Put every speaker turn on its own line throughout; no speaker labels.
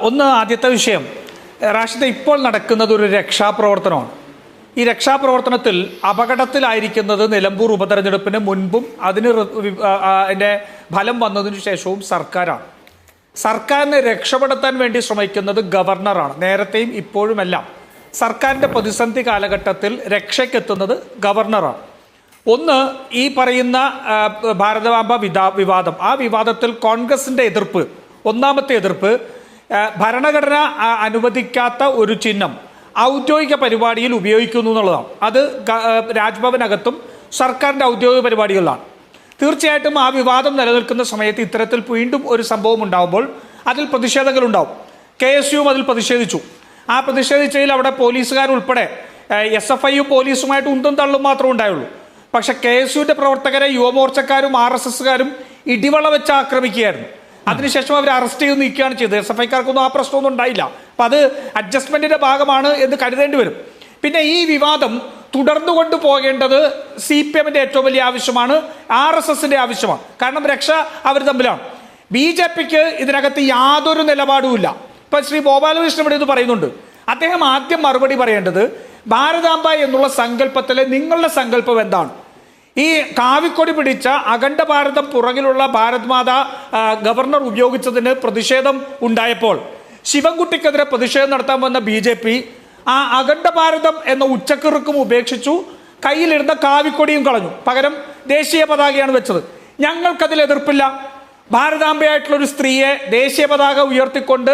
ഒന്ന് ആദ്യത്തെ വിഷയം. റാഷിദ ഇപ്പോൾ നടക്കുന്നത് ഒരു രക്ഷാപ്രവർത്തനമാണ്. ഈ രക്ഷാപ്രവർത്തനത്തിൽ അപകടത്തിലായിരിക്കുന്നത് നിലമ്പൂർ ഉപതെരഞ്ഞെടുപ്പിന് മുൻപും അതിന് റി- വി- ആ, ആ, അതിന്റെ ഫലം വന്നതിനു ശേഷവും സർക്കാരാണ്. സർക്കാരിനെ രക്ഷപ്പെടുത്താൻ വേണ്ടി ശ്രമിക്കുന്നത് ഗവർണറാണ്. നേരത്തെയും ഇപ്പോഴുമെല്ലാം. സർക്കാരിന്റെ പ്രതിസന്ധി കാലഘട്ടത്തിൽ രക്ഷയ്ക്കെത്തുന്നത് ഗവർണറാണ്. ഒന്ന് ഈ പറയുന്ന ഭാരതവാമ്പ വിവാദം. ആ വിവാദത്തിൽ കോൺഗ്രസിന്റെ എതിർപ്പ് ഒന്നാമത്തെ എതിർപ്പ് ഭരണഘടന അനുവദിക്കാത്ത ഒരു ചിഹ്നം ഔദ്യോഗിക പരിപാടിയിൽ ഉപയോഗിക്കുന്നു എന്നുള്ളതാണ്. അത് രാജ്ഭവനകത്തും സർക്കാരിന്റെ ഔദ്യോഗിക പരിപാടികളിലാണ്. തീർച്ചയായിട്ടും ആ വിവാദം നിലനിൽക്കുന്ന സമയത്ത് ഇത്തരത്തിൽ വീണ്ടും ഒരു സംഭവം ഉണ്ടാകുമ്പോൾ അതിൽ പ്രതിഷേധങ്ങൾ ഉണ്ടാവും കെ എസ് യുവും അതിൽ പ്രതിഷേധിച്ചു. ആ പ്രതിഷേധിച്ചതിൽ അവിടെ പോലീസുകാരുൾപ്പെടെ എസ് എഫ് ഐയും പോലീസുമായിട്ട് ഉന്തും തള്ളും മാത്രമേ ഉണ്ടായുള്ളൂ. പക്ഷേ കെ എസ് യുവിന്റെ പ്രവർത്തകരെ യുവമോർച്ചക്കാരും ആർ എസ് എസ്സുകാരും ഇടിവള വെച്ച് ആക്രമിക്കുകയായിരുന്നു അതിനുശേഷം അവർ അറസ്റ്റ് ചെയ്ത് നിൽക്കുകയാണ് ചെയ്തത്. എസ് എഫ് ഐക്കാർക്കൊന്നും ആ പ്രശ്നമൊന്നും ഉണ്ടായില്ല. അപ്പം അത് അഡ്ജസ്റ്റ്മെന്റിന്റെ ഭാഗമാണ് എന്ന് കരുതേണ്ടി വരും. പിന്നെ ഈ വിവാദം തുടർന്നു കൊണ്ടുപോകേണ്ടത് സി പി എമ്മിന്റെ ഏറ്റവും വലിയ ആവശ്യമാണ് ആർ എസ് എസിന്റെ ആവശ്യമാണ്. കാരണം രക്ഷ അവർ തമ്മിലാണ്. ബി ജെ പിക്ക് ഇതിനകത്ത് യാതൊരു നിലപാടുമില്ല. ഇപ്പം ശ്രീ ഗോപാലകൃഷ്ണൻ ഇവിടെ ഇത് പറയുന്നുണ്ട്. അദ്ദേഹം ആദ്യം മറുപടി പറയേണ്ടത് ഭാരതാംബ എന്നുള്ള സങ്കല്പത്തിലെ നിങ്ങളുടെ സങ്കല്പം എന്താണ്? ഈ കാവിക്കൊടി പിടിച്ച അഖണ്ഡ ഭാരതം പുറകിലുള്ള ഭാരത് മാതാ ഗവർണർ ഉപയോഗിച്ചതിന് പ്രതിഷേധം ഉണ്ടായപ്പോൾ ശിവൻകുട്ടിക്കെതിരെ പ്രതിഷേധം നടത്താൻ വന്ന ബി ജെ പി ആ അഖണ്ഡ ഭാരതം എന്ന ഉച്ചക്കിറുക്കും ഉപേക്ഷിച്ചു കയ്യിലിരുന്ന കാവിക്കൊടിയും കളഞ്ഞു. പകരം ദേശീയ പതാകയാണ് വെച്ചത്. ഞങ്ങൾക്കതിൽ എതിർപ്പില്ല. ഭാരതാംബയായിട്ടുള്ള ഒരു സ്ത്രീയെ ദേശീയ പതാക ഉയർത്തിക്കൊണ്ട്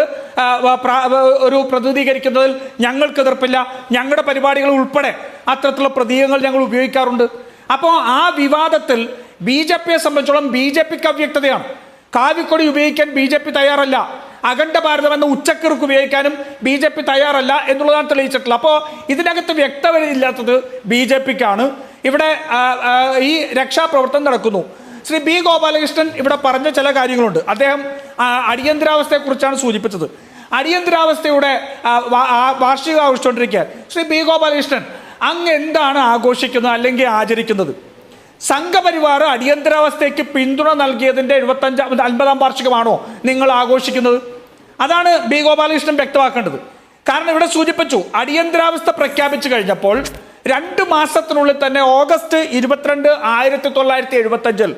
ഒരു പ്രതിനിധീകരിക്കുന്നതിൽ ഞങ്ങൾക്ക് എതിർപ്പില്ല. ഞങ്ങളുടെ പരിപാടികൾ ഉൾപ്പെടെ അത്തരത്തിലുള്ള പ്രതീകങ്ങൾ ഞങ്ങൾ ഉപയോഗിക്കാറുണ്ട്. അപ്പോൾ ആ വിവാദത്തിൽ ബി ജെ പിയെ സംബന്ധിച്ചോളം ബി ജെ പിക്ക് അവ്യക്തതയാണ്. കാവിക്കൊടി ഉപയോഗിക്കാൻ ബി ജെ പി തയ്യാറല്ല. അഖണ്ഡ ഭാരതം എന്ന ഉച്ചക്കിറുക്ക് ഉപയോഗിക്കാനും ബി ജെ പി തയ്യാറല്ല എന്നുള്ളതാണ് തെളിയിച്ചിട്ടുള്ളത്. അപ്പോൾ ഇതിനകത്ത് വ്യക്തതയില്ലാത്തത് ബി ജെ പിക്കാണ്. ഇവിടെ ഈ രക്ഷാപ്രവർത്തനം നടക്കുന്നു. ശ്രീ ബി ഗോപാലകൃഷ്ണൻ ഇവിടെ പറഞ്ഞ ചില കാര്യങ്ങളുണ്ട്. അദ്ദേഹം അടിയന്തരാവസ്ഥയെക്കുറിച്ചാണ് സൂചിപ്പിച്ചത്. അടിയന്തരാവസ്ഥയുടെ വാർഷികം ആഘോഷിച്ചുകൊണ്ടിരിക്കുക ശ്രീ ബി ഗോപാലകൃഷ്ണൻ അങ്ങ് എന്താണ് ആഘോഷിക്കുന്നത് അല്ലെങ്കിൽ ആചരിക്കുന്നത്? സംഘപരിവാർ അടിയന്തരാവസ്ഥയ്ക്ക് പിന്തുണ നൽകിയതിന്റെ എഴുപത്തഞ്ചാം അൻപതാം വാർഷികമാണോ നിങ്ങൾ ആഘോഷിക്കുന്നത്? അതാണ് ബി. ഗോപാലകൃഷ്ണൻ വ്യക്തമാക്കേണ്ടത്. കാരണം ഇവിടെ സൂചിപ്പിച്ചു അടിയന്തരാവസ്ഥ പ്രഖ്യാപിച്ചു കഴിഞ്ഞപ്പോൾ രണ്ട് മാസത്തിനുള്ളിൽ തന്നെ ഓഗസ്റ്റ് ഇരുപത്തിരണ്ട് ആയിരത്തി തൊള്ളായിരത്തി എഴുപത്തി അഞ്ചിൽ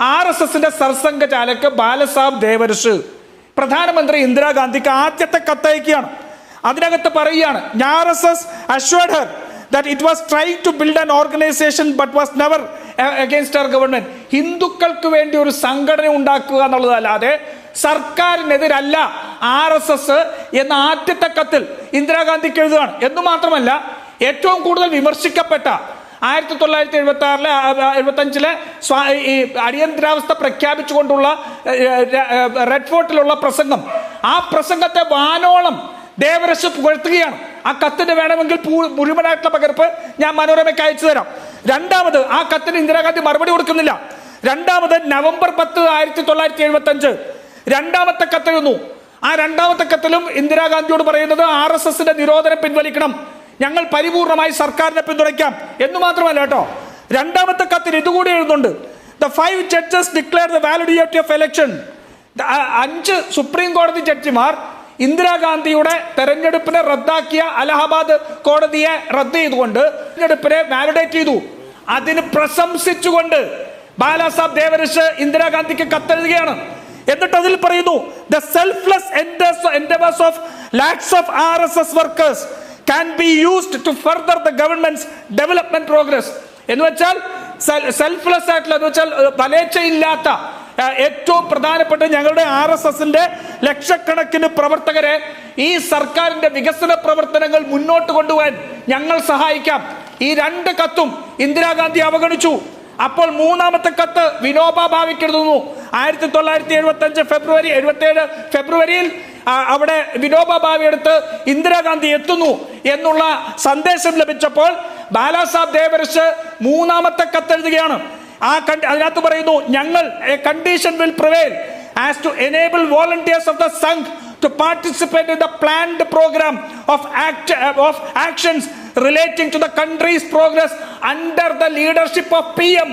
ആർ എസ് എസിന്റെ സർസംഘചാലക് ബാലസാബ് ദേവരസ് പ്രധാനമന്ത്രി ഇന്ദിരാഗാന്ധിക്ക് ആദ്യത്തെ കത്തയക്കുകയാണ്. അതിനകത്ത് പറയുകയാണ് R S S her that it was trying to build an organization but was never against our government. ഹിന്ദുക്കൾക്ക് വേണ്ടി ഒരു സംഘടന ഉണ്ടാക്കുക എന്നുള്ളതല്ലാതെ സർക്കാരിനെതിരല്ല ആർ എസ് എസ് എന്ന ആദ്യത്തെ കത്തിൽ ഇന്ദിരാഗാന്ധിക്ക് എഴുതുകയാണ്. എന്ന് മാത്രമല്ല ഏറ്റവും കൂടുതൽ വിമർശിക്കപ്പെട്ട ആയിരത്തി തൊള്ളായിരത്തി എഴുപത്തി ആറിലെ എഴുപത്തി അഞ്ചിലെ ഈ അടിയന്തരാവസ്ഥ പ്രഖ്യാപിച്ചുകൊണ്ടുള്ള റെഡ് ഫോർട്ടിലുള്ള പ്രസംഗം. ആ പ്രസംഗത്തെ വാനോളം ദേവരസ് പുകഴ്ത്തുകയാണ്. ആ കത്തിന് വേണമെങ്കിൽ മുഴുവനായിട്ടുള്ള പകർപ്പ് ഞാൻ മനോരമയ്ക്ക് അയച്ചു തരാം. രണ്ടാമത് ആ കത്തിന് ഇന്ദിരാഗാന്ധി മറുപടി കൊടുക്കുന്നില്ല. രണ്ടാമത് നവംബർ പത്ത് ആയിരത്തി തൊള്ളായിരത്തി എഴുപത്തി അഞ്ച് രണ്ടാമത്തെ കത്തെഴുന്നു ആ രണ്ടാമത്തെ കത്തിലും ഇന്ദിരാഗാന്ധിയോട് പറയുന്നത് ആർ എസ് എസിന്റെ നിരോധനം പിൻവലിക്കണം. ഞങ്ങൾ പരിപൂർണമായി സർക്കാരിനെ പിന്തുണയ്ക്കാം എന്ന് മാത്രമല്ല കേട്ടോ. രണ്ടാമത്തെ കത്തിൽ ഇതുകൂടി എഴുതുന്നുണ്ട്. The five judges declare the validity of election അഞ്ച് സുപ്രീം കോടതി ജഡ്ജിമാർ ഇന്ദിരാഗാന്ധിയുടെ തെരഞ്ഞെടുപ്പിനെ റദ്ദാക്കിയ അലഹബാദ് കോടതിയെ റദ്ദ് ചെയ്തുകൊണ്ട് തെരഞ്ഞെടുപ്പിനെ വാലിഡേറ്റ് ചെയ്തു. അതിന് പ്രശംസിച്ചുകൊണ്ട് ബാലാസാബ് ദേവരശ് ഇന്ദിരാഗാന്ധിക്ക് കത്തെഴുതുകയാണ്. എന്നിട്ട് അതിൽ പറയുന്നു the selfless endeavours of lakhs of R S S workers can be used to further the government development progress എന്ന് വെച്ചാൽ സെൽഫ്ലെസ് ആയിട്ടുള്ള എന്ന് വെച്ചാൽ ഏറ്റവും പ്രധാനപ്പെട്ട ഞങ്ങളുടെ ആർ എസ് എസിന്റെ ലക്ഷക്കണക്കിന് പ്രവർത്തകരെ ഈ സർക്കാരിന്റെ വികസന പ്രവർത്തനങ്ങൾ മുന്നോട്ട് കൊണ്ടുപോകാൻ ഞങ്ങൾ സഹായിക്കാം. ഈ രണ്ട് കത്തും ഇന്ദിരാഗാന്ധി അവഗണിച്ചു. അപ്പോൾ മൂന്നാമത്തെ കത്ത് വിനോബ ഭാവിക്ക് എഴുതുന്നു. ആയിരത്തി തൊള്ളായിരത്തി എഴുപത്തി അഞ്ച് ഫെബ്രുവരി എഴുപത്തി ഏഴ് ഫെബ്രുവരിയിൽ അവിടെ വിനോബ ഭാവി എടുത്ത് ഇന്ദിരാഗാന്ധി എത്തുന്നു എന്നുള്ള സന്ദേശം ലഭിച്ചപ്പോൾ ബാലാസാബ് ദേവരസ് മൂന്നാമത്തെ കത്തെഴുതുകയാണ്. ആ കണ്ട് അതിനകത്ത് പറയുന്നു ഞങ്ങൾ condition will prevail as to enable volunteers of the Sangh to participate in the planned program of act of actions relating to the country's progress under the leadership of PM.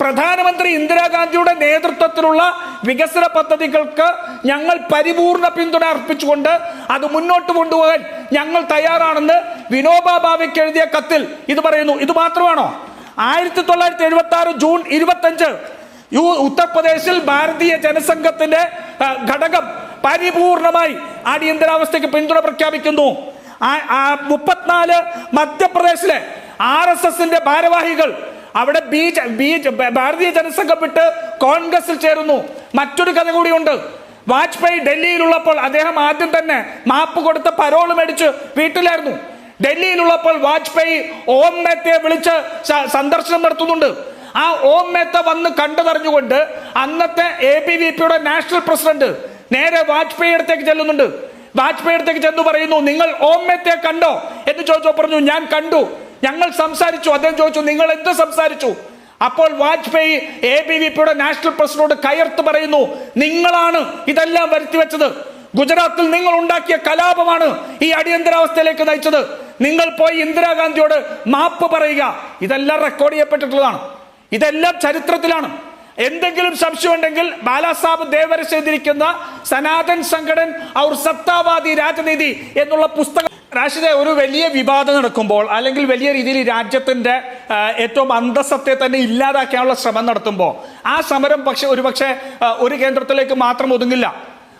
പ്രധാനമന്ത്രി ഇന്ദിരാഗാന്ധിയുടെ നേതൃത്വത്തിലുള്ള വികസന പദ്ധതികൾക്ക് ഞങ്ങൾ പരിപൂർണ പിന്തുണ അർപ്പിച്ചുകൊണ്ട് അത് മുന്നോട്ട് കൊണ്ടുപോകാൻ ഞങ്ങൾ തയ്യാറാണെന്ന് വിനോബ ഭാവയ്ക്ക് എഴുതിയ കത്തിൽ ഇത് പറയുന്നു ഇത് മാത്രമാണോ ആയിരത്തി തൊള്ളായിരത്തി എഴുപത്തി ആറ് ജൂൺ ഇരുപത്തി അഞ്ച് യു ഉത്തർപ്രദേശിൽ ഭാരതീയ ജനസംഘത്തിന്റെ ഘടകം പരിപൂർണമായി അടിയന്തരാവസ്ഥയ്ക്ക് പിന്തുണ പ്രഖ്യാപിക്കുന്നു. മുപ്പത്തിനാല് മധ്യപ്രദേശിലെ ആർ എസ് എസിന്റെ ഭാരവാഹികൾ അവിടെ ബി ബി ഭാരതീയ ജനസംഘം വിട്ട് കോൺഗ്രസിൽ ചേരുന്നു. മറ്റൊരു കഥ കൂടിയുണ്ട്. വാജ്പേയി ഡൽഹിയിലുള്ളപ്പോൾ അദ്ദേഹം ആദ്യം തന്നെ മാപ്പ് കൊടുത്ത് പരോൾ മേടിച്ച് വീട്ടിലായിരുന്നു. ഡൽഹിയിലുള്ളപ്പോൾ വാജ്പേയി ഓം മേത്തയെ വിളിച്ച് സന്ദർശനം നടത്തുന്നുണ്ട്. ആ ഓം മേത്ത വന്ന് കണ്ടതറിഞ്ഞുകൊണ്ട് അന്നത്തെ എ ബി വി പിയുടെ നാഷണൽ പ്രസിഡന്റ് നേരെ വാജ്പേയി അടുത്തേക്ക് ചെല്ലുന്നുണ്ട്. വാജ്പേയി അടുത്തേക്ക് ചെന്ന് പറയുന്നു നിങ്ങൾ ഓം മേത്തയെ കണ്ടോ? എന്ന് ചോദിച്ചോ പറഞ്ഞു ഞാൻ കണ്ടു. ഞങ്ങൾ സംസാരിച്ചു. അദ്ദേഹം ചോദിച്ചു നിങ്ങൾ എന്ത് സംസാരിച്ചു? അപ്പോൾ വാജ്പേയി എ ബി വി പിയുടെ നാഷണൽ പ്രസിഡന്റോട് കയർത്ത് പറയുന്നു നിങ്ങളാണ് ഇതെല്ലാം വരുത്തി വെച്ചത് ഗുജറാത്തിൽ നിങ്ങൾ ഉണ്ടാക്കിയ കലാപമാണ് ഈ അടിയന്തരാവസ്ഥയിലേക്ക് നയിച്ചത്. നിങ്ങൾ പോയി ഇന്ദിരാഗാന്ധിയോട് മാപ്പ് പറയുക. ഇതെല്ലാം റെക്കോർഡ് ചെയ്യപ്പെട്ടിട്ടുള്ളതാണ്. ഇതെല്ലാം ചരിത്രത്തിലാണ്. എന്തെങ്കിലും സംശയം ഉണ്ടെങ്കിൽ ബാലാസാബ് ദേവര ചെയ്തിരിക്കുന്ന സനാതൻ സംഘടൻ ഔർ സത്താവാദി രാജനീതി എന്നുള്ള പുസ്തകം. റാഷിദ ഒരു വലിയ വിവാദം നടക്കുമ്പോൾ അല്ലെങ്കിൽ വലിയ രീതിയിൽ രാജ്യത്തിന്റെ ഏറ്റവും അന്തസ്സത്തെ തന്നെ ഇല്ലാതാക്കാനുള്ള ശ്രമം നടത്തുമ്പോൾ ആ സമരം പക്ഷെ ഒരുപക്ഷെ ഒരു കേന്ദ്രത്തിലേക്ക് മാത്രം ഒതുങ്ങില്ല.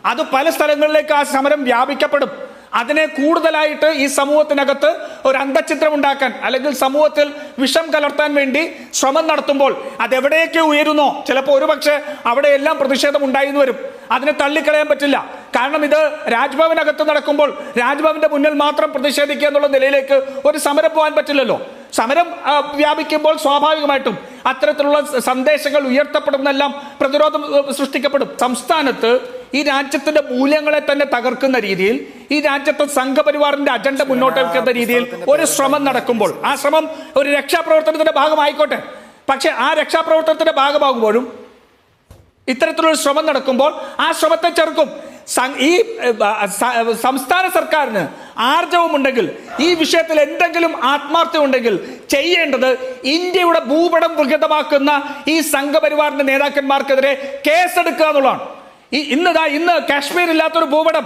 അത് പല സ്ഥലങ്ങളിലേക്ക് ആ സമരം വ്യാപിക്കപ്പെടും. അതിനെ കൂടുതലായിട്ട് ഈ സമൂഹത്തിനകത്ത് ഒരു അന്തചിത്രം ഉണ്ടാക്കാൻ അല്ലെങ്കിൽ സമൂഹത്തിൽ വിഷം കലർത്താൻ വേണ്ടി ശ്രമം നടത്തുമ്പോൾ അതെവിടെയൊക്കെ ഉയരുന്നോ? ചിലപ്പോൾ ഒരുപക്ഷെ അവിടെയെല്ലാം പ്രതിഷേധം ഉണ്ടായിന്ന് വരും. അതിനെ തള്ളിക്കളയാൻ പറ്റില്ല. കാരണം ഇത് രാജ്ഭവനകത്ത് നടക്കുമ്പോൾ രാജ്ഭവന്റെ മുന്നിൽ മാത്രം പ്രതിഷേധിക്കുക എന്നുള്ള നിലയിലേക്ക് ഒരു സമരം പോകാൻ പറ്റില്ലല്ലോ. സമരം വ്യാപിക്കുമ്പോൾ സ്വാഭാവികമായിട്ടും അത്തരത്തിലുള്ള സന്ദേശങ്ങൾ ഉയർത്തപ്പെടുന്നെല്ലാം പ്രതിരോധം സൃഷ്ടിക്കപ്പെടും. സംസ്ഥാനത്ത് ഈ രാജ്യത്തിന്റെ മൂല്യങ്ങളെ തന്നെ തകർക്കുന്ന രീതിയിൽ ഈ രാജ്യത്തെ സംഘപരിവാറിന്റെ അജണ്ട മുന്നോട്ട് വെക്കുന്ന രീതിയിൽ ഒരു ശ്രമം നടക്കുമ്പോൾ ആ ശ്രമം ഒരു രക്ഷാപ്രവർത്തനത്തിന്റെ ഭാഗമായിക്കോട്ടെ. പക്ഷെ ആ രക്ഷാപ്രവർത്തനത്തിന്റെ ഭാഗമാകുമ്പോഴും ഇത്തരത്തിലൊരു ശ്രമം നടക്കുമ്പോൾ ആ ശ്രമത്തെ ചെറുക്കും. ഈ സംസ്ഥാന സർക്കാരിന് ആർജവമുണ്ടെങ്കിൽ ഈ വിഷയത്തിൽ എന്തെങ്കിലും ആത്മാർത്ഥ്യം ഉണ്ടെങ്കിൽ ചെയ്യേണ്ടത് ഇന്ത്യയുടെ ഭൂപടം വികൃതമാക്കുന്ന ഈ സംഘപരിവാറിന്റെ നേതാക്കന്മാർക്കെതിരെ കേസെടുക്കുക എന്നുള്ളതാണ്. ഈ ഇന്നതാ ഇന്ന് കാശ്മീർ ഇല്ലാത്തൊരു ഭൂപടം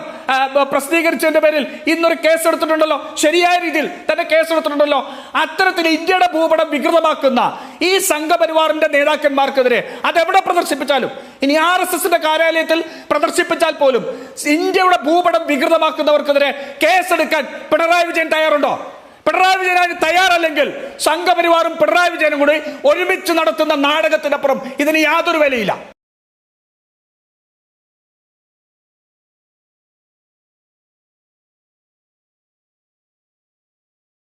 പ്രസിദ്ധീകരിച്ചതിന്റെ പേരിൽ ഇന്നൊരു കേസ് എടുത്തിട്ടുണ്ടല്ലോ ശരിയായ രീതിയിൽ തന്നെ കേസ് എടുത്തിട്ടുണ്ടല്ലോ അത്തരത്തിൽ ഇന്ത്യയുടെ ഭൂപടം വികൃതമാക്കുന്ന ഈ സംഘപരിവാറിന്റെ നേതാക്കന്മാർക്കെതിരെ അതെവിടെ പ്രദർശിപ്പിച്ചാലും ഇനി ആർ എസ് എസിന്റെ കാര്യാലയത്തിൽ പ്രദർശിപ്പിച്ചാൽ പോലും ഇന്ത്യയുടെ ഭൂപടം വികൃതമാക്കുന്നവർക്കെതിരെ കേസെടുക്കാൻ പിണറായി വിജയൻ തയ്യാറുണ്ടോ? പിണറായി വിജയൻ അതിന് തയ്യാറല്ലെങ്കിൽ സംഘപരിവാറും പിണറായി വിജയനും കൂടി ഒരുമിച്ച് നടത്തുന്ന നാടകത്തിനപ്പുറം ഇതിന് യാതൊരു വിലയില്ല.